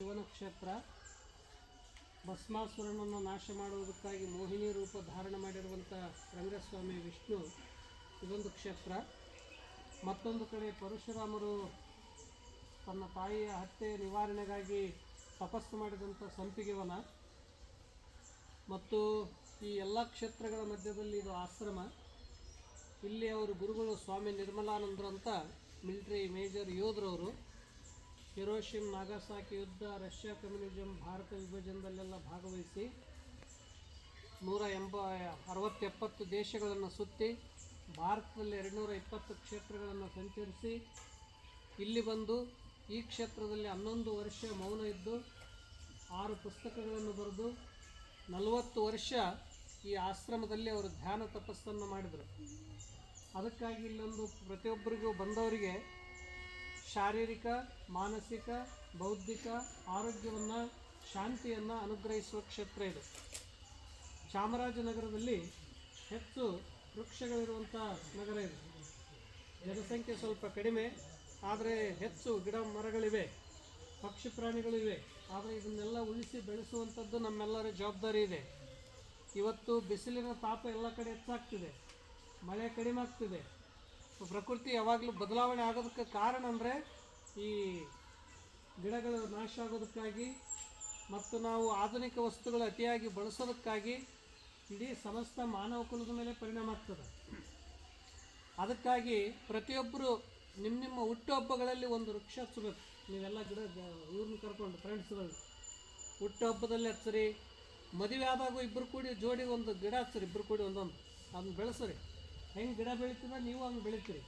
ಶಿವನ ಕ್ಷೇತ್ರ ಭಸ್ಮಾಸುರನನ್ನು ನಾಶ ಮಾಡುವುದಕ್ಕಾಗಿ ಮೋಹಿನಿ ರೂಪ ಧಾರಣ ಮಾಡಿರುವಂಥ ರಂಗಸ್ವಾಮಿ ವಿಷ್ಣು ಇದೊಂದು ಕ್ಷೇತ್ರ. ಮತ್ತೊಂದು ಕಡೆ ಪರಶುರಾಮರು ತನ್ನ ತಾಯಿಯ ಹತ್ಯೆ ನಿವಾರಣೆಗಾಗಿ ತಪಸ್ಸು ಮಾಡಿದಂಥ ಸಂಪಿಗೆವನ. ಮತ್ತು ಈ ಎಲ್ಲ ಕ್ಷೇತ್ರಗಳ ಮಧ್ಯದಲ್ಲಿ ಇದು ಆಶ್ರಮ. ಇಲ್ಲಿ ಅವರು ಗುರುಗಳು ಸ್ವಾಮಿ ನಿರ್ಮಲಾನಂದರು ಅಂತ ಮಿಲಿಟರಿ ಮೇಜರ್ ಯೋಧರವರು ಹಿರೋಶಿಮ್ ನಾಗಾಸಾಕಿ ಯುದ್ಧ, ರಷ್ಯಾ ಕಮ್ಯುನಿಸಂ, ಭಾರತ ವಿಭಜನದಲ್ಲೆಲ್ಲ ಭಾಗವಹಿಸಿ ನೂರ ಎಂಬ ಅರವತ್ತೆಪ್ಪತ್ತು ದೇಶಗಳನ್ನು ಸುತ್ತಿ, ಭಾರತದಲ್ಲಿ ಎರಡುನೂರ ಇಪ್ಪತ್ತು ಕ್ಷೇತ್ರಗಳನ್ನು ಸಂಚರಿಸಿ, ಇಲ್ಲಿ ಬಂದು ಈ ಕ್ಷೇತ್ರದಲ್ಲಿ ಹನ್ನೊಂದು ವರ್ಷ ಮೌನ ಇದ್ದು, ಆರು ಪುಸ್ತಕಗಳನ್ನು ಬರೆದು, ನಲವತ್ತು ವರ್ಷ ಈ ಆಶ್ರಮದಲ್ಲಿ ಅವರು ಧ್ಯಾನ ತಪಸ್ಸನ್ನು ಮಾಡಿದರು. ಅದಕ್ಕಾಗಿ ಇಲ್ಲೊಂದು ಪ್ರತಿಯೊಬ್ಬರಿಗೂ ಬಂದವರಿಗೆ ಶಾರೀರಿಕ, ಮಾನಸಿಕ, ಬೌದ್ಧಿಕ ಆರೋಗ್ಯವನ್ನು, ಶಾಂತಿಯನ್ನು ಅನುಗ್ರಹಿಸುವ ಕ್ಷೇತ್ರ ಇದು. ಚಾಮರಾಜನಗರದಲ್ಲಿ ಹೆಚ್ಚು ವೃಕ್ಷಗಳಿರುವಂಥ ನಗರ ಇದು. ಜನಸಂಖ್ಯೆ ಸ್ವಲ್ಪ ಕಡಿಮೆ, ಆದರೆ ಹೆಚ್ಚು ಗಿಡ ಮರಗಳಿವೆ, ಪಕ್ಷಿ ಪ್ರಾಣಿಗಳಿವೆ ಆದರೆ ಇದನ್ನೆಲ್ಲ ಉಳಿಸಿ ಬೆಳೆಸುವಂಥದ್ದು ನಮ್ಮೆಲ್ಲರ ಜವಾಬ್ದಾರಿ ಇದೆ. ಇವತ್ತು ಬಿಸಿಲಿನ ತಾಪ ಎಲ್ಲ ಕಡೆ ಹೆಚ್ಚಾಗ್ತಿದೆ. ಮಳೆ ಕಡಿಮೆ ಆಗ್ತಿದೆ. ಪ್ರಕೃತಿ ಯಾವಾಗಲೂ ಬದಲಾವಣೆ ಆಗೋದಕ್ಕೆ ಕಾರಣ ಅಂದರೆ ಈ ಗಿಡಗಳು ನಾಶ ಆಗೋದಕ್ಕಾಗಿ ಮತ್ತು ನಾವು ಆಧುನಿಕ ವಸ್ತುಗಳು ಅತಿಯಾಗಿ ಬಳಸೋದಕ್ಕಾಗಿ ಇಡೀ ಸಮಸ್ತ ಮಾನವ ಕುಲದ ಮೇಲೆ ಪರಿಣಾಮ ಆಗ್ತದೆ. ಅದಕ್ಕಾಗಿ ಪ್ರತಿಯೊಬ್ಬರು ನಿಮ್ಮ ನಿಮ್ಮ ಹುಟ್ಟುಹಬ್ಬಗಳಲ್ಲಿ ಒಂದು ವೃಕ್ಷ ಹಚ್ಚಬೇಕು. ನೀವೆಲ್ಲ ಗಿಡ ಇವ್ರನ್ನ ಕರ್ಕೊಂಡು ಫ್ರೆಂಡ್ಸ್ಗಳು ಹುಟ್ಟುಹಬ್ಬದಲ್ಲಿ ಹಚ್ಚರಿ. ಮದುವೆ ಆದಾಗೂ ಇಬ್ಬರು ಕೂಡಿ ಜೋಡಿ ಒಂದು ಗಿಡ ಹಚ್ಚರಿ ಇಬ್ಬರು ಕೂಡಿ ಒಂದೊಂದು. ಅದನ್ನು ಬೆಳೆಸ್ರಿ. ಹೆಂಗೆ ಗಿಡ ಬೆಳಿತೀರ ನೀವು ಹಂಗೆ ಬೆಳಿತೀರಿ.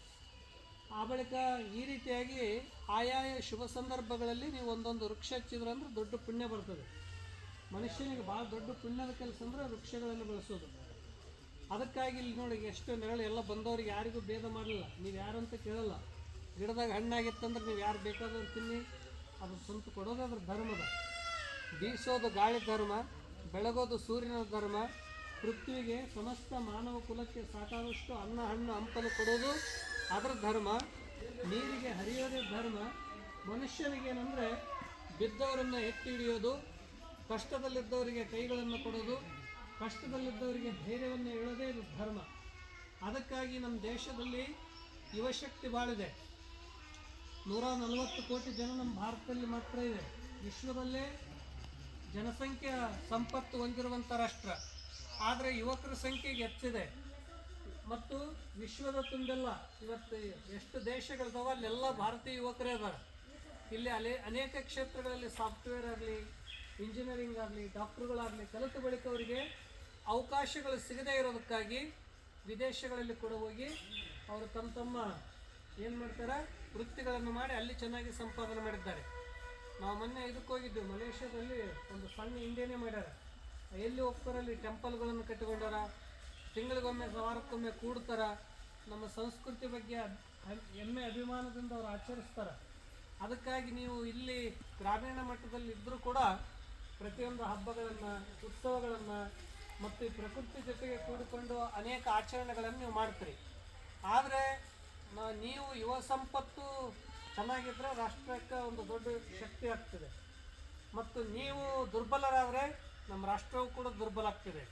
ಆ ಬಳಿಕ ಈ ರೀತಿಯಾಗಿ ಆಯಾಯ ಶುಭ ಸಂದರ್ಭಗಳಲ್ಲಿ ನೀವು ಒಂದೊಂದು ವೃಕ್ಷ ಹಚ್ಚಿದ್ರೆ ಅಂದ್ರೆ ದೊಡ್ಡ ಪುಣ್ಯ ಬರ್ತದೆ. ಮನುಷ್ಯನಿಗೆ ಭಾಳ ದೊಡ್ಡ ಪುಣ್ಯದ ಕೆಲಸ ಅಂದರೆ ವೃಕ್ಷಗಳನ್ನು ಬೆಳೆಸೋದು. ಅದಕ್ಕಾಗಿ ಇಲ್ಲಿ ನೋಡಿ ಎಷ್ಟು ನೆರಳು ಎಲ್ಲ ಬಂದವ್ರಿಗೆ ಯಾರಿಗೂ ಭೇದ ಮಾಡಲಿಲ್ಲ. ನೀವು ಯಾರಂತ ಕೇಳಲ್ಲ. ಗಿಡದಾಗ ಹಣ್ಣಾಗಿತ್ತಂದ್ರೆ ನೀವು ಯಾರು ಬೇಕಾದ್ರೂ ತಿನ್ನಿ. ಅದು ಸ್ವಂತ ಕೊಡೋದು ಅದ್ರ ಧರ್ಮದ. ಬೀಸೋದು ಗಾಳಿ ಧರ್ಮ, ಬೆಳಗೋದು ಸೂರ್ಯನ ಧರ್ಮ ಪೃಥ್ವಿಗೆ ಸಮಸ್ತ ಮಾನವ ಕುಲಕ್ಕೆ ಸಾಕಾದಷ್ಟು ಅನ್ನ, ಹಣ್ಣು, ಹಂಪಲು ಕೊಡೋದು ಅದರ ಧರ್ಮ. ನೀರಿಗೆ ಹರಿಯೋದೇ ಧರ್ಮ. ಮನುಷ್ಯನಿಗೇನೆಂದರೆ ಬಿದ್ದವರನ್ನು ಎತ್ತಿ ಹಿಡಿಯೋದು, ಕಷ್ಟದಲ್ಲಿದ್ದವರಿಗೆ ಕೈಗಳನ್ನು ಕೊಡೋದು, ಕಷ್ಟದಲ್ಲಿದ್ದವರಿಗೆ ಧೈರ್ಯವನ್ನು ಹೇಳೋದೇ ಇದು ಧರ್ಮ. ಅದಕ್ಕಾಗಿ ನಮ್ಮ ದೇಶದಲ್ಲಿ ಯುವಶಕ್ತಿ ಬಾಳಿದೆ. ನೂರ ನಲವತ್ತು ಕೋಟಿ ಜನ ನಮ್ಮ ಭಾರತದಲ್ಲಿ ಮಾತ್ರ ಇದೆ. ವಿಶ್ವದಲ್ಲೇ ಜನಸಂಖ್ಯೆ ಸಂಪತ್ತು ಹೊಂದಿರುವಂಥ ರಾಷ್ಟ್ರ. ಆದರೆ ಯುವಕರ ಸಂಖ್ಯೆಗೆ ಹೆಚ್ಚಿದೆ. ಮತ್ತು ವಿಶ್ವದ ತುಂಬೆಲ್ಲ ಇವತ್ತು ಎಷ್ಟು ದೇಶಗಳಿದಾವ ಅಲ್ಲೆಲ್ಲ ಭಾರತೀಯ ಯುವಕರೇ ಇದ್ದಾರೆ. ಇಲ್ಲಿ ಅಲೆ ಅನೇಕ ಕ್ಷೇತ್ರಗಳಲ್ಲಿ ಸಾಫ್ಟ್ವೇರ್ ಆಗಲಿ, ಇಂಜಿನಿಯರಿಂಗ್ ಆಗಲಿ, ಡಾಕ್ಟ್ರುಗಳಾಗಲಿ ಕಲಿತ ಬಳಿಕ ಅವರಿಗೆ ಅವಕಾಶಗಳು ಸಿಗದೇ ಇರೋದಕ್ಕಾಗಿ ವಿದೇಶಗಳಲ್ಲಿ ಕೂಡ ಹೋಗಿ ಅವರು ತಮ್ಮ ತಮ್ಮ ಏನು ಮಾಡ್ತಾರೆ, ವೃತ್ತಿಗಳನ್ನು ಮಾಡಿ ಅಲ್ಲಿ ಚೆನ್ನಾಗಿ ಸಂಪಾದನೆ ಮಾಡಿದ್ದಾರೆ. ನಾವು ಮೊನ್ನೆ ಇದಕ್ಕೆ ಹೋಗಿದ್ದೆವು ಮಲೇಷ್ಯಾದಲ್ಲಿ ಒಂದು ಸಣ್ಣ ಇಂಡಿಯನೇ ಮಾಡ್ಯಾರ ಎಲ್ಲಿ ಹೋಗ್ತಾರಲ್ಲಿ ಟೆಂಪಲ್ಗಳನ್ನು ಕಟ್ಟಿಕೊಂಡಾರ? ತಿಂಗಳಿಗೊಮ್ಮೆ ವಾರಕ್ಕೊಮ್ಮೆ ಕೂಡ್ತಾರ? ನಮ್ಮ ಸಂಸ್ಕೃತಿ ಬಗ್ಗೆ ಹೆಮ್ಮೆ, ಅಭಿಮಾನದಿಂದ ಅವರು ಆಚರಿಸ್ತಾರೆ. ಅದಕ್ಕಾಗಿ ನೀವು ಇಲ್ಲಿ ಗ್ರಾಮೀಣ ಮಟ್ಟದಲ್ಲಿ ಇದ್ದರೂ ಕೂಡ ಪ್ರತಿಯೊಂದು ಹಬ್ಬಗಳನ್ನು, ಉತ್ಸವಗಳನ್ನು ಮತ್ತು ಪ್ರಕೃತಿ ಜೊತೆಗೆ ಕೂಡಿಕೊಂಡು ಅನೇಕ ಆಚರಣೆಗಳನ್ನು ನೀವು ಮಾಡ್ತೀರಿ. ಆದರೆ ನೀವು ಯುವ ಸಂಪತ್ತು ಚೆನ್ನಾಗಿದ್ದರೆ ರಾಷ್ಟ್ರಕ್ಕೆ ಒಂದು ದೊಡ್ಡ ಶಕ್ತಿ ಆಗ್ತದೆ. ಮತ್ತು ನೀವು ದುರ್ಬಲರಾದರೆ ನಮ್ಮ ರಾಷ್ಟ್ರವು ಕೂಡ ದುರ್ಬಲ ಆಗ್ತಿದೆ.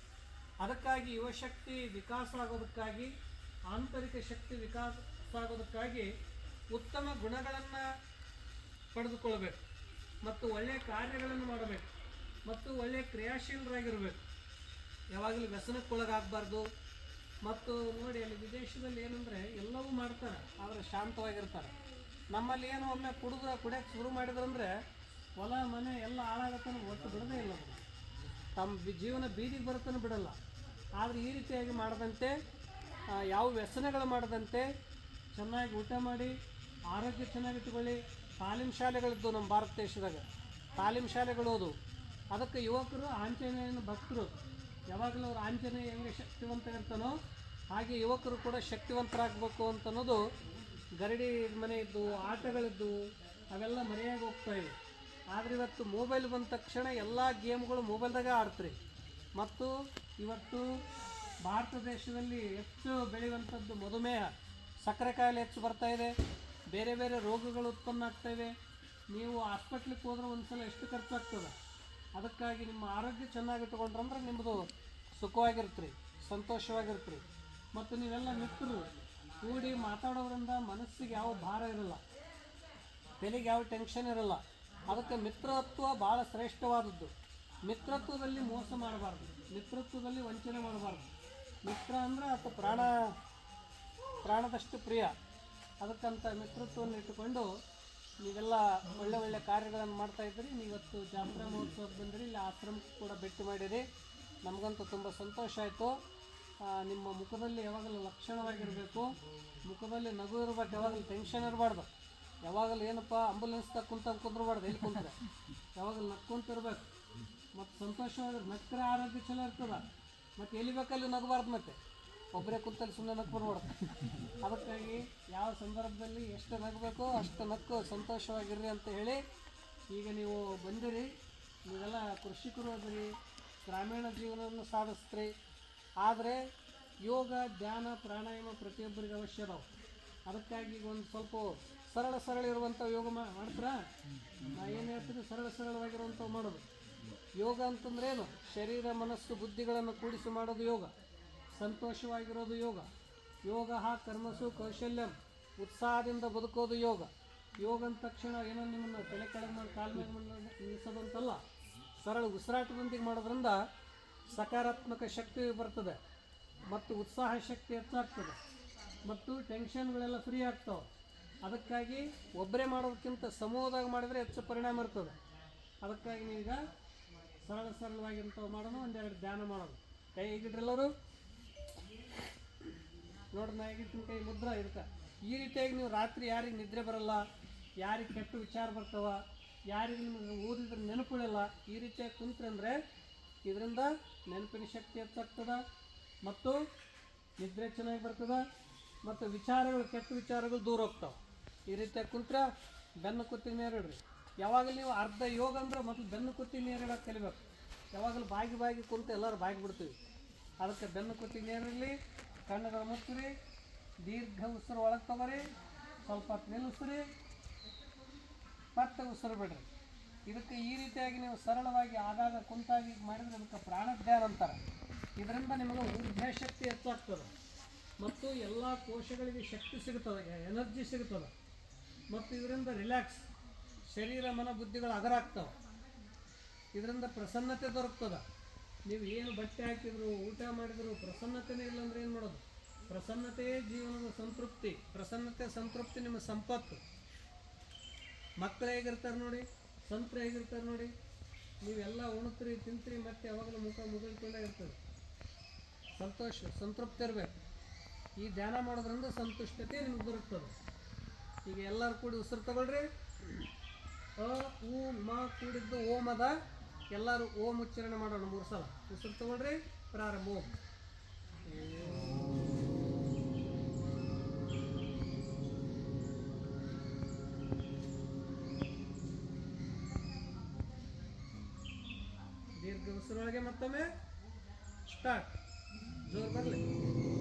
ಅದಕ್ಕಾಗಿ ಯುವಶಕ್ತಿ ವಿಕಾಸ ಆಗೋದಕ್ಕಾಗಿ, ಆಂತರಿಕ ಶಕ್ತಿ ವಿಕಾಸ ಆಗೋದಕ್ಕಾಗಿ ಉತ್ತಮ ಗುಣಗಳನ್ನು ಪಡೆದುಕೊಳ್ಬೇಕು. ಮತ್ತು ಒಳ್ಳೆಯ ಕಾರ್ಯಗಳನ್ನು ಮಾಡಬೇಕು. ಮತ್ತು ಒಳ್ಳೆಯ ಕ್ರಿಯಾಶೀಲರಾಗಿರಬೇಕು. ಯಾವಾಗಲೂ ವ್ಯಸನಕ್ಕೊಳಗಾಗಬಾರ್ದು. ಮತ್ತು ನೋಡಿ, ಅಲ್ಲಿ ವಿದೇಶದಲ್ಲಿ ಏನಂದರೆ ಎಲ್ಲವೂ ಮಾಡ್ತಾರೆ, ಆದರೆ ಶಾಂತವಾಗಿರ್ತಾರೆ. ನಮ್ಮಲ್ಲಿ ಏನು ಒಮ್ಮೆ ಕುಡಿದ್ರೆ, ಕುಡಿಯೋಕ್ಕೆ ಶುರು ಮಾಡಿದ್ರಂದರೆ ಹೊಲ, ಮನೆ ಎಲ್ಲ ಹಾಳಾಗತ್ತೆ ಒಟ್ಟು ಬಿಡದೇ ಇಲ್ಲ. ತಮ್ಮ ಜೀವನ ಬೀದಿಗೆ ಬರುತ್ತಾನೆ ಬಿಡಲ್ಲ. ಆದರೆ ಈ ರೀತಿಯಾಗಿ ಮಾಡದಂತೆ ಯಾವ ವ್ಯಸನಗಳು ಮಾಡದಂತೆ ಚೆನ್ನಾಗಿ ಊಟ ಮಾಡಿ, ಆರೋಗ್ಯ ಚೆನ್ನಾಗಿಟ್ಕೊಳ್ಳಿ ತಾಲೀಮ್ ಶಾಲೆಗಳಿದ್ದು ನಮ್ಮ ಭಾರತ ದೇಶದಾಗ. ತಾಲೀಮ್ ಶಾಲೆಗಳು ಅದು. ಅದಕ್ಕೆ ಯುವಕರು, ಆಂಜನೇಯನ ಭಕ್ತರು, ಯಾವಾಗಲೂ ಅವ್ರು ಆಂಜನೇಯ ಹೆಂಗೆ ಶಕ್ತಿವಂತ ಇರ್ತಾನೋ ಹಾಗೆ ಯುವಕರು ಕೂಡ ಶಕ್ತಿವಂತರಾಗಬೇಕು ಅಂತ ಅನ್ನೋದು ಗರಡಿ ಮನೆ ಇದ್ದು ಆಟಗಳಿದ್ದು, ಅವೆಲ್ಲ ಮರೆಯಾಗಿ ಹೋಗ್ತಾ ಇವೆ. ಆದರೆ ಇವತ್ತು ಮೊಬೈಲ್ ಬಂದ ತಕ್ಷಣ ಎಲ್ಲ ಗೇಮ್ಗಳು ಮೊಬೈಲ್ದಾಗ ಆಡ್ತ್ರಿ. ಮತ್ತು ಇವತ್ತು ಭಾರತ ದೇಶದಲ್ಲಿ ಹೆಚ್ಚು ಬೆಳೆಯುವಂಥದ್ದು ಮಧುಮೇಹ. ಸಕ್ಕರೆ ಕಾಯಿಲೆ ಹೆಚ್ಚು ಬರ್ತಾ ಇದೆ. ಬೇರೆ ಬೇರೆ ರೋಗಗಳು ಉತ್ಪನ್ನ ಆಗ್ತಾ ಇವೆ. ನೀವು ಹಾಸ್ಪಿಟ್ಲಿಗೆ ಹೋದ್ರೆ ಒಂದ್ಸಲ ಎಷ್ಟು ಖರ್ಚಾಗ್ತದೆ ಅದಕ್ಕಾಗಿ ನಿಮ್ಮ ಆರೋಗ್ಯ ಚೆನ್ನಾಗಿ ಇಟ್ಕೊಂಡ್ರಂದ್ರೆ ನಿಮ್ಮದು ಸುಖವಾಗಿರ್ತ್ರಿ, ಸಂತೋಷವಾಗಿರ್ತ್ರಿ. ಮತ್ತು ನೀವೆಲ್ಲ ಮಿತ್ರರು, ಕೂಡಿ ಮಾತಾಡೋದ್ರಿಂದ ಮನಸ್ಸಿಗೆ ಯಾವ ಭಾರ ಇರಲ್ಲ. ತಲೆಗೆ ಯಾವ ಟೆನ್ಷನ್ ಇರಲ್ಲ. ಅದಕ್ಕೆ ಮಿತ್ರತ್ವ ಭಾಳ ಶ್ರೇಷ್ಠವಾದದ್ದು. ಮಿತ್ರತ್ವದಲ್ಲಿ ಮೋಸ ಮಾಡಬಾರ್ದು. ಮಿತ್ರತ್ವದಲ್ಲಿ ವಂಚನೆ ಮಾಡಬಾರ್ದು. ಮಿತ್ರ ಅಂದರೆ ಆತ ಪ್ರಾಣ, ಪ್ರಾಣದಷ್ಟು ಪ್ರಿಯ. ಅದಕ್ಕಂತ ಮಿತ್ರತ್ವವನ್ನು ಇಟ್ಟುಕೊಂಡು ನೀವೆಲ್ಲ ಒಳ್ಳೆ ಒಳ್ಳೆ ಕಾರ್ಯಗಳನ್ನು ಮಾಡ್ತಾ ಇದ್ದೀರಿ. ನೀವತ್ತು ಜಾತ್ರಾ ಮಹೋತ್ಸವಕ್ಕೆ ಬಂದಿರಿ. ಇಲ್ಲಿ ಆಶ್ರಮಕ್ಕೆ ಕೂಡ ಭೇಟಿ ಮಾಡಿರಿ. ನಮಗಂತೂ ತುಂಬ ಸಂತೋಷ ಆಯಿತು. ನಿಮ್ಮ ಮುಖದಲ್ಲಿ ಯಾವಾಗಲೂ ಲಕ್ಷಣವಾಗಿರಬೇಕು. ಮುಖದಲ್ಲಿ ನಗು ಇರಬೇಕು, ಯಾವಾಗಲೂ ಟೆನ್ಷನ್ ಇರಬಾರ್ದು. ಯಾವಾಗಲೂ ಏನಪ್ಪ ಆಂಬುಲೆನ್ಸ್ದಾಗ ಕುಂತ ಕುಂದ್ರಬಾರ್ದು, ಎಲ್ಲಿ ಕುಂತ್ರೆ? ಯಾವಾಗಲೂ ನಕ್ಕೊಂತಿರ್ಬೇಕು ಮತ್ತು ಸಂತೋಷವಾಗಿ ನಕ್ಕರೆ ಆರೋಗ್ಯ ಚಲೋ ಇರ್ತದೆ. ಮತ್ತು ಎಲ್ಲಿ ಬೇಕಲ್ಲಿ ನಗಬಾರ್ದು ಮತ್ತೆ. ಒಬ್ಬರೇ ಕುಂತಲ್ಲಿ ಸುಮ್ಮನೆ ನಕ್ಕು ಬರ್ಬಾರ್ದು ಅದಕ್ಕಾಗಿ ಯಾವ ಸಂದರ್ಭದಲ್ಲಿ ಎಷ್ಟು ನಗಬೇಕು ಅಷ್ಟು ನಕ್ಕು, ಸಂತೋಷವಾಗಿರ್ರಿ ಅಂತ ಹೇಳಿ ಈಗ ನೀವು ಬಂದಿರಿ. ನೀವೆಲ್ಲ ಕೃಷಿಕರು ಅದ್ರಿ ಗ್ರಾಮೀಣ ಜೀವನವನ್ನು ಸಾಧಿಸ್ತ್ರಿ. ಆದರೆ ಯೋಗ, ಧ್ಯಾನ, ಪ್ರಾಣಾಯಾಮ ಪ್ರತಿಯೊಬ್ಬರಿಗೆ ಅವಶ್ಯ ಅದಕ್ಕಾಗಿ ಈಗ ಒಂದು ಸ್ವಲ್ಪ ಸರಳ ಸರಳ ಇರುವಂಥ ಯೋಗ ಮಾಡ್ತೀರಾ? ನಾ ಏನು ಹೇಳ್ತೀನಿ? ಸರಳ ಸರಳವಾಗಿರುವಂಥವು ಮಾಡೋದು. ಯೋಗ ಅಂತಂದ್ರೆ ಏನು? ಶರೀರ, ಮನಸ್ಸು, ಬುದ್ಧಿಗಳನ್ನು ಕೂಡಿಸಿ ಮಾಡೋದು ಯೋಗ. ಸಂತೋಷವಾಗಿರೋದು ಯೋಗ. ಯೋಗ ಕರ್ಮಸು ಕೌಶಲ್ಯಂ. ಉತ್ಸಾಹದಿಂದ ಬದುಕೋದು ಯೋಗ. ಯೋಗ ಅಂದ ತಕ್ಷಣ ಏನೋ ನಿಮ್ಮನ್ನು ತಲೆ ಕೆಳಗೆ ಮಾಡಿ ಕಾಲ ಮೇಲೆ ನಿಲ್ಲಿಸೋದಂತಲ್ಲ ಸರಳ ಉಸಿರಾಟದೊಂದಿಗೆ ಮಾಡೋದ್ರಿಂದ ಸಕಾರಾತ್ಮಕ ಶಕ್ತಿ ಬರ್ತದೆ. ಮತ್ತು ಉತ್ಸಾಹ ಶಕ್ತಿ ಹೆಚ್ಚಾಗ್ತದೆ. ಮತ್ತು ಟೆನ್ಷನ್ಗಳೆಲ್ಲ ಫ್ರೀ ಆಗ್ತಾವೆ. ಅದಕ್ಕಾಗಿ ಒಬ್ಬರೇ ಮಾಡೋದಕ್ಕಿಂತ ಸಮೂಹದಾಗ ಮಾಡಿದರೆ ಹೆಚ್ಚು ಪರಿಣಾಮ ಇರ್ತದೆ. ಅದಕ್ಕಾಗಿ ನೀವೀಗ ಸರಳ ಸರಳವಾಗಿಂಥವು ಮಾಡೋದು, ಒಂದೆರಡು ಧ್ಯಾನ ಮಾಡೋದು. ಕೈ ಹೇಗಿಟ್ರೆಲ್ಲರೂ ನೋಡ್ರಿ, ನಾ ಹೇಗಿಟ್ಟಿನ ಕೈ ಮುದ್ರ ಇರ್ತ ಈ ರೀತಿಯಾಗಿ ನೀವು ರಾತ್ರಿ ಯಾರಿಗೆ ನಿದ್ರೆ ಬರಲ್ಲ, ಯಾರಿಗೆ ಕೆಟ್ಟ ವಿಚಾರ ಬರ್ತವ, ಯಾರಿಗೆ ನಿಮಗೆ ಓದಿದ್ರೆ ನೆನಪುಳಿಲ್ಲ ಈ ರೀತಿಯಾಗಿ ಕುಂತ್ರೆ ಅಂದರೆ ಇದರಿಂದ ನೆನಪಿನ ಶಕ್ತಿ ಹೆಚ್ಚಾಗ್ತದೆ, ಮತ್ತು ನಿದ್ರೆ ಚೆನ್ನಾಗಿ ಬರ್ತದೆ, ಮತ್ತು ವಿಚಾರಗಳು, ಕೆಟ್ಟ ವಿಚಾರಗಳು ದೂರ ಹೋಗ್ತಾವೆ. ಈ ರೀತಿಯಾಗಿ ಕುಂತ್ರೆ ಬೆನ್ನು ಕುತ್ತಿಗೆ ನೀರಿಡ್ರಿ ಯಾವಾಗಲೂ ನೀವು ಅರ್ಧ ಯೋಗ ಅಂದ್ರೆ ಮೊದಲು ಬೆನ್ನು ಕುತ್ತಿಗೆ ನೇರಿಡೋಕೆ ಕಲಿಬೇಕು. ಯಾವಾಗಲೂ ಬಾಗಿ ಬಾಗಿ ಕುಂತು ಎಲ್ಲರೂ ಬಾಗಿ ಬಿಡ್ತೀವಿ. ಅದಕ್ಕೆ ಬೆನ್ನು ಕುತ್ತಿ ನೇರಿರಲಿ ಕಣ್ಣುಗಳು ಮುಚ್ಚಿರಿ, ದೀರ್ಘ ಉಸಿರು ಒಳಗೆ ತಗೋರಿ, ಸ್ವಲ್ಪ ಹೊತ್ತು ನಿಲ್ಲಿಸ್ರಿ, ಮತ್ತೆ ಉಸಿರು ಬಿಡ್ರಿ. ಇದಕ್ಕೆ ಈ ರೀತಿಯಾಗಿ ನೀವು ಸರಳವಾಗಿ ಆಗಾಗ ಕುಂತಾಗಿ ಮಾಡಿದ್ರೆ ಅದಕ್ಕೆ ಪ್ರಾಣಧ್ಯಾನ ಅಂತಾರೆ. ಇದರಿಂದ ನಿಮಗೆ ಊರ್ಧ್ಯ ಶಕ್ತಿ ಹೆಚ್ಚಾಗ್ತದೆ. ಮತ್ತು ಎಲ್ಲ ಕೋಶಗಳಿಗೆ ಶಕ್ತಿ ಸಿಗುತ್ತದೆ ಎನರ್ಜಿ ಸಿಗುತ್ತದೆ ಮತ್ತು ಇದರಿಂದ ರಿಲ್ಯಾಕ್ಸ್ ಶರೀರ ಮನ ಬುದ್ಧಿಗಳು ಅಗರಾಗ್ತವೆ. ಇದರಿಂದ ಪ್ರಸನ್ನತೆ ದೊರಕ್ತದೆ. ನೀವು ಏನು ಬಟ್ಟೆ ಹಾಕಿದ್ರು, ಊಟ ಮಾಡಿದ್ರು ಪ್ರಸನ್ನತೆನೇ ಇಲ್ಲ ಅಂದ್ರೆ ಏನು ಮಾಡೋದು? ಪ್ರಸನ್ನತೆಯೇ ಜೀವನದ ಸಂತೃಪ್ತಿ. ಪ್ರಸನ್ನತೆ, ಸಂತೃಪ್ತಿ ನಿಮ್ಮ ಸಂಪತ್ತು. ಮಕ್ಕಳು ಹೇಗಿರ್ತಾರೆ ನೋಡಿ? ಸಂತರು ಹೇಗಿರ್ತಾರೆ ನೋಡಿ? ನೀವೆಲ್ಲ ಉಣ್ತೀರಿ, ತಿಂತ್ರಿ, ಮತ್ತೆ ಯಾವಾಗಲೂ ಮುಖ ಮುಗಿಲ್ಕೊಂಡೇ ಇರ್ತದೆ ಸಂತೋಷ, ಸಂತೃಪ್ತಿ ಇರಬೇಕು. ಈ ಧ್ಯಾನ ಮಾಡೋದ್ರಿಂದ ಸಂತುಷ್ಟತೆ ನಿಮ್ಗೆ ದೊರಕ್ತದೆ. ಈಗ ಎಲ್ಲರೂ ಕೂಡಿ ಉಸಿರು ತಗೊಳ್ರಿ. ಅ ಉ, ಮ ಕೂಡಿದ್ದು ಓಂ ಅದ ಎಲ್ಲರೂ ಓಂ ಉಚ್ಚಾರಣೆ ಮಾಡೋಣ ಮೂರು ಸಲ. ಉಸಿರು ತಗೊಳ್ರಿ, ಪ್ರಾರಂಭ ಓಂ ದೀರ್ಘ ಉಸಿರೊಳಗೆ ಮತ್ತೊಮ್ಮೆ. ಸ್ಟಾರ್ಟ್. ಜೋರು ಬರಲಿ.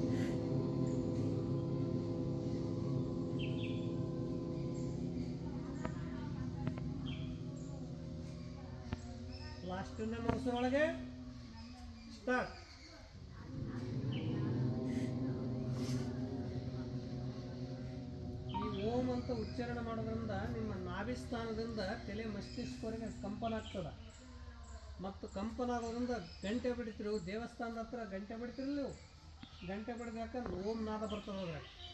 ನಮ್ಮ ಒಳಗೆ ಸ್ಟಾರ್ಟ್ ಈ ಓಂ ಅಂತ ಉಚ್ಚಾರಣೆ ಮಾಡೋದ್ರಿಂದ ನಿಮ್ಮ ನಾಭಿ ಸ್ಥಾನದಿಂದ ತಲೆ ಮಸ್ತಿಷ್ಕವರೆಗೆ ಕಂಪನ ಆಗ್ತದೆ. ಮತ್ತು ಕಂಪನ ಆಗೋದ್ರಿಂದ ಗಂಟೆ ಬಿಡ್ತಿರು, ದೇವಸ್ಥಾನದ ಹತ್ರ ಗಂಟೆ ನೀವು? ಗಂಟೆ ಬಿಡಬೇಕಂದ್ರೆ ಓಂ ನಾದ ಬರ್ತದೆ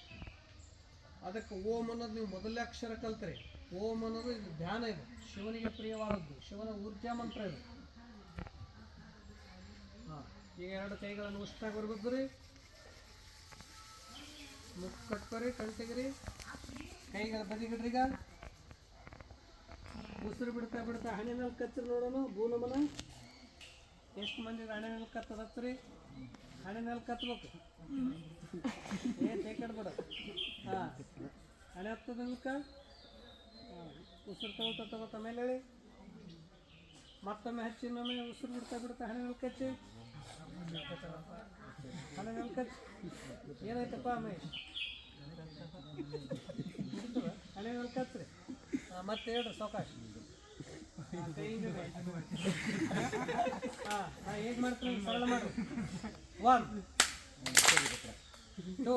ಅದಕ್ಕೆ ಓಂ ಅನ್ನೋದು ನೀವು ಮೊದಲೇ ಅಕ್ಷರ ಕಲ್ತ್ರಿ. ಓಂ ಅನ್ನೋದು ಇದು ಧ್ಯಾನ ಇದು. ಶಿವನಿಗೆ ಪ್ರಿಯವಾದದ್ದು. ಶಿವನ ಊರ್ಜಾ ಮಂತ್ರ ಇದು. ಈಗ ಎರಡು ಕೈಗಳನ್ನು ಉಷ್ಟಾಗಿ ಬರ್ಬೇಕು ರೀ. ಮುಖ ಕಟ್ಕೊರಿ ಕಣ್ ತೆಗ್ರಿ. ಕೈಗಳ ಬದಿಗಿಡ್ರಿ ಈಗ. ಉಸಿರು ಬಿಡ್ತಾ ಬಿಡ್ತಾ ಹಣೆ ಮೇಲೆ ಕಚ್ಚಿರಿ ನೋಡೋಣ, ಭೂನಮನ. ಎಷ್ಟು ಮಂದಿ ಹಣೆ ಮೇಲೆ ಕತ್ತದ ಕತ್ತಬೇಕು ಹಣೆ ಮೇಲೆ ಕತ್ಬೇಕು. ಏ ತೇಕಡ್ಬೇಡ ಹಾಂ. ಹಣೆ ಹತ್ತದ ನಿಲ್ಕ ಹಾಂ. ಉಸಿರು ತಗೊಳ್ತಾ ತಗೋತಾ ಮೇಲೆ ಹೇಳಿ. ಮತ್ತೊಮ್ಮೆ ಹಚ್ಚಿ ಇನ್ನೊಮ್ಮೆ ಉಸಿರು ಬಿಡ್ತಾ ಬಿಡ್ತಾ ಹಣೆ ಮೇಲೆ ಕಚ್ಚಿ. ಏನಾಯ್ತಪ್ಪ ಹಿಡಿತದ? ಹಣೆ ಹಾಂ ಮತ್ತೆ ಹೇಳ್ರಿ ಸಾವಕಾಶ ಹಾಂ ಹೇಗೆ ಮಾಡ್ತೀನಿ ಸರಳ ಮಾಡ್ರಿ one two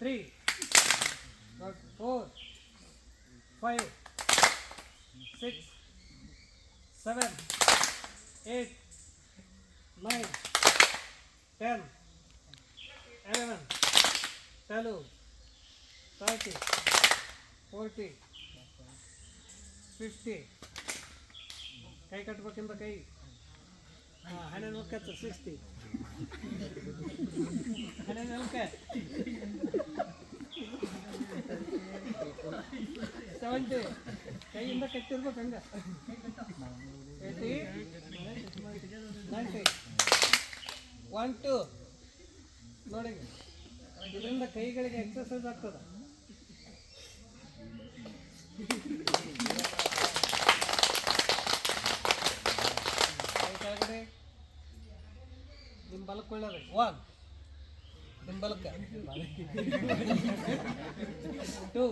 three four five six seven eight nine ten eleven twelve thirty forty fifty ಕೈ ಕಟ್ಬೇಕಿಂದ ಕೈ ಹಾಂ ಹಣೆ ನಲ್ಕತ್ತು ಸಿಕ್ಸ್ಟಿ ಹಣೆ ನಲ್ಕ ಸೆವೆಂಟಿ ಕೈಯಿಂದ ಕಟ್ಟಿರ್ಬೇಕು ಹಂಗ ಏಯ್ಟಿ ನೈಂಟಿ ಒನ್ ಟು ನೋಡಿ ಇದರಿಂದ ಕೈಗಳಿಗೆ ಎಕ್ಸಸೈಸ್ ಆಗ್ತದೆ. ಕೈ ಕೆಳಗಡೆ ನಿಮ್ಮ ಬಲಕ್ಕೆ ಒನ್ ನಿಮ್ಮ ಬಲಕ್ಕೆ. Two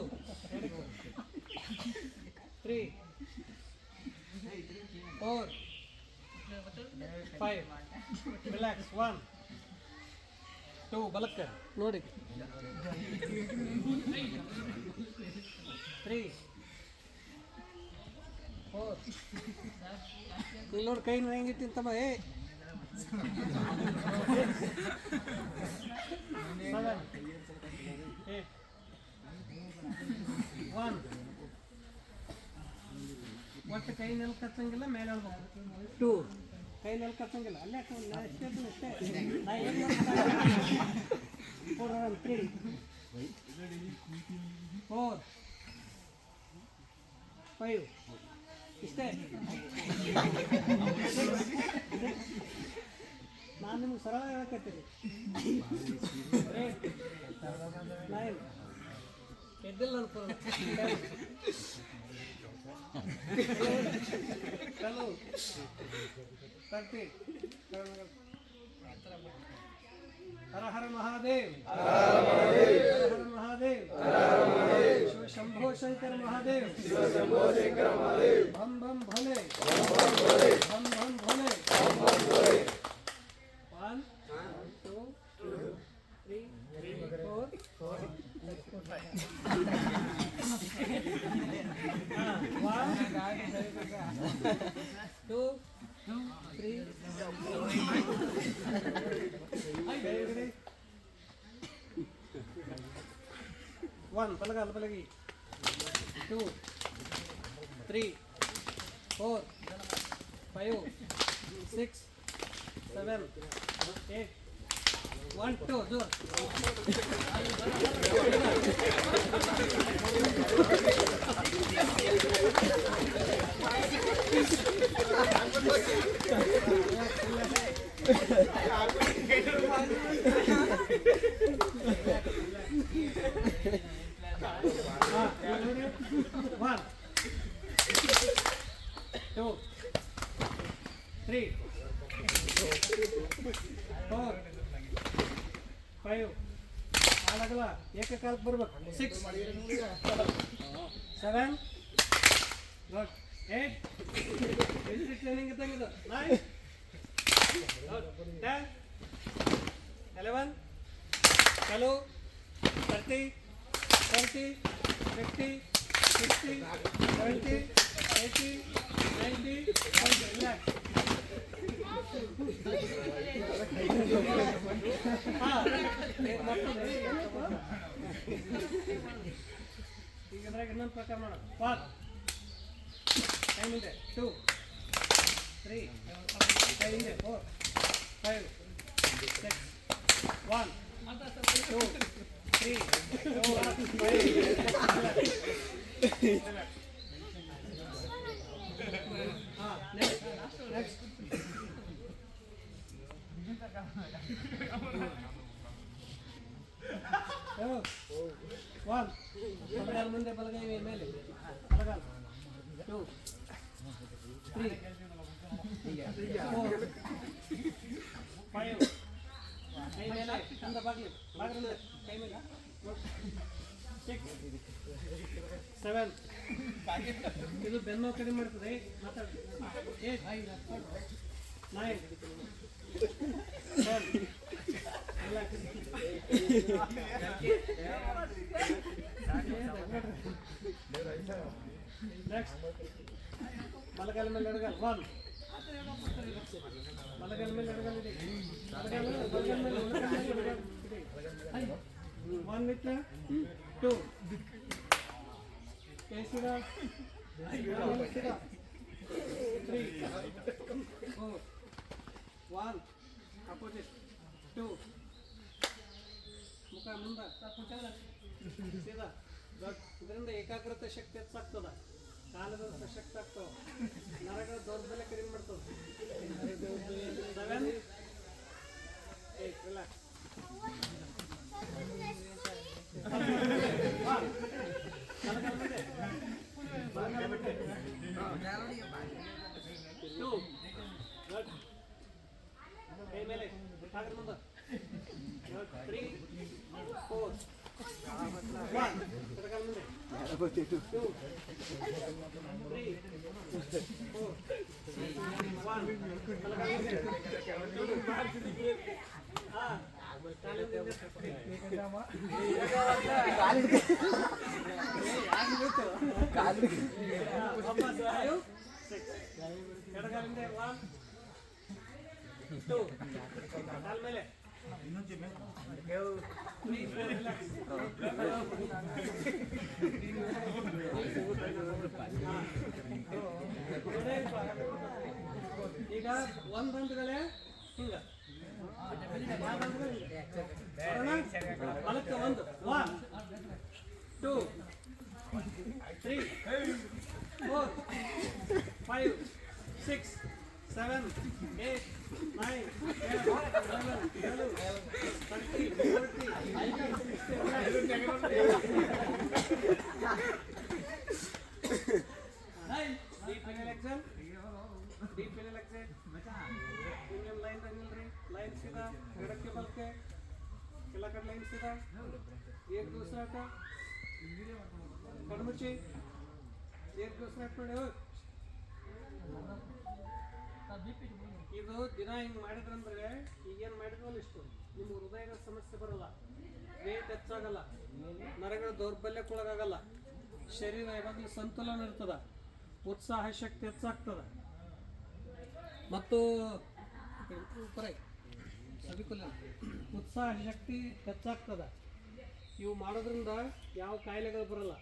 three four five relax one two ಬಲಕ್ಕೆ ನೋಡಿ. ತ್ರೀ ಫೋರ್ ಇಲ್ಲಿ ನೋಡಿ ಕೈ ಹೆಂಗಿಟ್ಟಿನ ತಮ್ಮ ಏ. ಸೆವೆನ್ ಏಟ್ ಒನ್ ಒಟ್ಟು ಕೈ ನೆಲ ಕಚ್ಚಂಗಿಲ್ಲ ಮೇಲೆ ಹೇಳ್ಬೇಕು ಟೂ ಕೈ ಕಟ್ಟಂಗಿಲ್ಲ ಅಲ್ಲೇ ಫೋರ್ ತ್ರೀ ಫೋರ್. ಫೈವ್. ಇಷ್ಟೇ. ನಾನು ನಿಮ್ಗೆ ಸರಳ ಹೇಳಕತ್ತೀರಿ ಏಟ್ ನೈನ್. ಎದ್ದಿಲ್ಲ థర్టీ హర హర మహాదేవ్. హర హర మహాదేవ్. శివ శంభో శంకర మహాదేవ్. శివ శంభో శంకర మహాదేవ్. భం భం భోలే భం భం భోలే. భం భం భోలే. ಒನ್ ಬಲಗಾಲ ಬಲಗಿ two three four five six seven eight one two ಜೋರ್ ಹಾಳಾಗಲ್ಲ. ಏಕಕಾಲಕ್ಕೆ ಬರ್ಬೇಕು. Six seven good eight military training ಇದ್ದಂಗೆ nine ten eleven twelve thirty forty fifty sixty seventy eighty ninety relax ಈಗ ಇದ್ರಾಗ ಇನ್ನೊಂದು ಪ್ರಕಾರ ಮಾಡೋಣ. ಫಾರ್ ಟೈಮ್ ಇದೆ. ಟೂ ತ್ರೀ ಟೈಮ್ ಇದೆ. Four five six one two three four five ಹಾಂ next next one ಬಲಗಾಲ ಮುಂದೆ ಬಲಗೈ ಮೇಲೆ ಬಲಗಾಲ ಟೂ ತ್ರೀ ಫೋರ್ ಫೈವ್ ಕೈ ಮೇಲೆ ಚಂದ ಬಾಗ್ಲಿ ಬಾಗ್ಲಿ ಕೈ ಮೇಲೆ ಸಿಕ್ಸ್ ಸೆವೆನ್ ಇದು ಬೆನ್ನು ಕಡಿಮೆ ಮಾಡ್ತದೆ ಮಾತಾಡಿ ಏಟ್ ನೈನ್ ಟೆನ್ ನೆಕ್ಸ್ಟ್ ಬಲಗಾಲ ಮೇಲೆ ಎಡಗಾಲ ಒನ್ ಬಲಗಾಲ ಮೇಲೆ ಎಡಗಾಲ ಇದೆ ಬಲಗಾಲ ಮೇಲೆ ಬಲಗಾಲ ಮೇಲೆ ಎಡಗಾಲ ಮೇಲೆ ಎಡಗಾಲ ಇದೆ. One with two ಕೇಸಿದ three four one opposite two ಮುಖ ಮುಂದೆ ಸೀದಾ ದೊಡ್ಡ ಇದರಿಂದ ಏಕಾಗ್ರತೆ ಶಕ್ತಿ ಹೆಚ್ಚಾಗ್ತದ ಕಾಲದ ಶಕ್ತಿ ಆಗ್ತಾವ ನರಗಳ ದೌರ್ಬಲ್ಯ ಕಡಿಮೆ ಮಾಡ್ತದ seven eight relax two good ಕೈ ಮೇಲೆ ಹಾಗ್ರ ಮುಂದೆ ಗುಡ್ ತ್ರೀ ಫೋರ್ ಒನ್ ಎಡಗಾಲ ಮುಂದೆ ಟೂ ತ್ರೀ ಫೋರ್ ಒನ್ ಬಲಗಾಲ ಮುಂದೆ ಹಾಂ ಕಾಲಿಂದ ವಾಪಸ್ ಫೈವ್ ಸಿಕ್ಸ್ ಎಡಗಾಲಿಂದ ಒನ್ ಟೂ ಕಾಲ್ ಮೇಲೆ ತ್ರೀ ಫೋರ್ ರಿಲ್ಯಾಕ್ಸ್ ಈಗ ಒಂದ್ ಹಂತಗಳೇ ಹಿಂಗ ಯಾವ್ದ್ ಹಂತಗಳು ಹಿಂಗ. ಬರೋಣ? ಬಲಕ್ಕೆ ಒಂದು one two three four five six seven eight nine eleven twelve thirty forty deep in exhale deep in exhale ಇನ್ನೊಂದು ಲೈನ್ ನಿಲ್ರಿ ಲೈನ್ ಸೀದಾ ಎಡಕ್ಕೆ ಬಲಕ್ಕೆ ಕೆಲ ಕಡೆ ಲೈನ್ ಸೀದಾ ಏಕ್ ದೂಸರಾಟ ನೋಡಿ ಹೋಗ್. ಇದು ದಿನ ಹಿಂಗೆ ಮಾಡಿದ್ರಂದ್ರೆ ಈಗೇನು ಮಾಡಿದ್ರಲ್ಲ ಇಷ್ಟು? ನಿಮ್ಮ ಹೃದಯದ ಸಮಸ್ಯೆ ಬರಲ್ಲ. ವೇಟ್ ಹೆಚ್ಚಾಗಲ್ಲ. ನರಗಳ ದೌರ್ಬಲ್ಯಕ್ಕೊಳಗಾಗಲ್ಲ ಶರೀರ ಯಾವಾಗಲೂ ಸಂತುಲನ ಇರ್ತದ. ಉತ್ಸಾಹ ಶಕ್ತಿ ಹೆಚ್ಚಾಗ್ತದ. ಮತ್ತು ಉತ್ಸಾಹ ಶಕ್ತಿ ಹೆಚ್ಚಾಗ್ತದ. ಇವು ಮಾಡೋದ್ರಿಂದ ಯಾವ ಕಾಯಿಲೆಗಳು ಬರಲ್ಲ.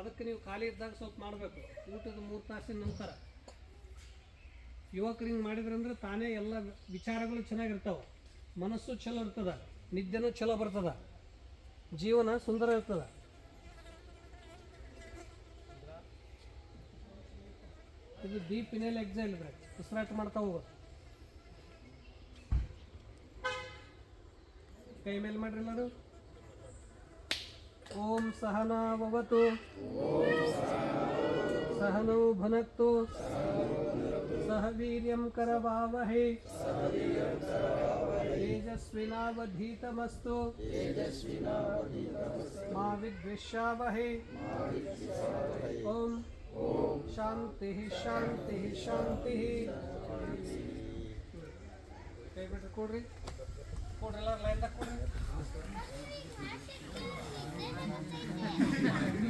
ಅದಕ್ಕೆ ನೀವು ಖಾಲಿ ಇದ್ದಾಗ ಸ್ವಲ್ಪ ಮಾಡಬೇಕು. ಊಟದ ಮೂರು ತಾಸಿನ ನಂತರ. ಯುವಕರು ಹಿಂಗೆ ಮಾಡಿದ್ರಂದ್ರೆ ತಾನೇ ಎಲ್ಲ ವಿಚಾರಗಳು ಚೆನ್ನಾಗಿರ್ತಾವೆ. ಮನಸ್ಸು ಚಲೋ ಇರ್ತದ. ನಿದ್ದೆನೂ ಚಲೋ ಬರ್ತದ. ಜೀವನ ಸುಂದರ ಇರ್ತದ. ಇದು ಡೀಪ್ ಇನೇಲ್ ಎಕ್ಸೈಲ್ ಇದ್ರೆ ಉಸಿರಾಟ ಮಾಡ್ತಾ ಹೋಗೋದು ಕೈ ಮೇಲೆ ಮಾಡ್ರಿ ಎಲ್ಲರೂ. ओम सहना सहनौ भुन सह वीर करवावहे। तेजस्विनावधीतमस्तु। मा ओम शांति शांति शांति शान्तिः। कोड्री कोड्रेला लाइन तक Yeah.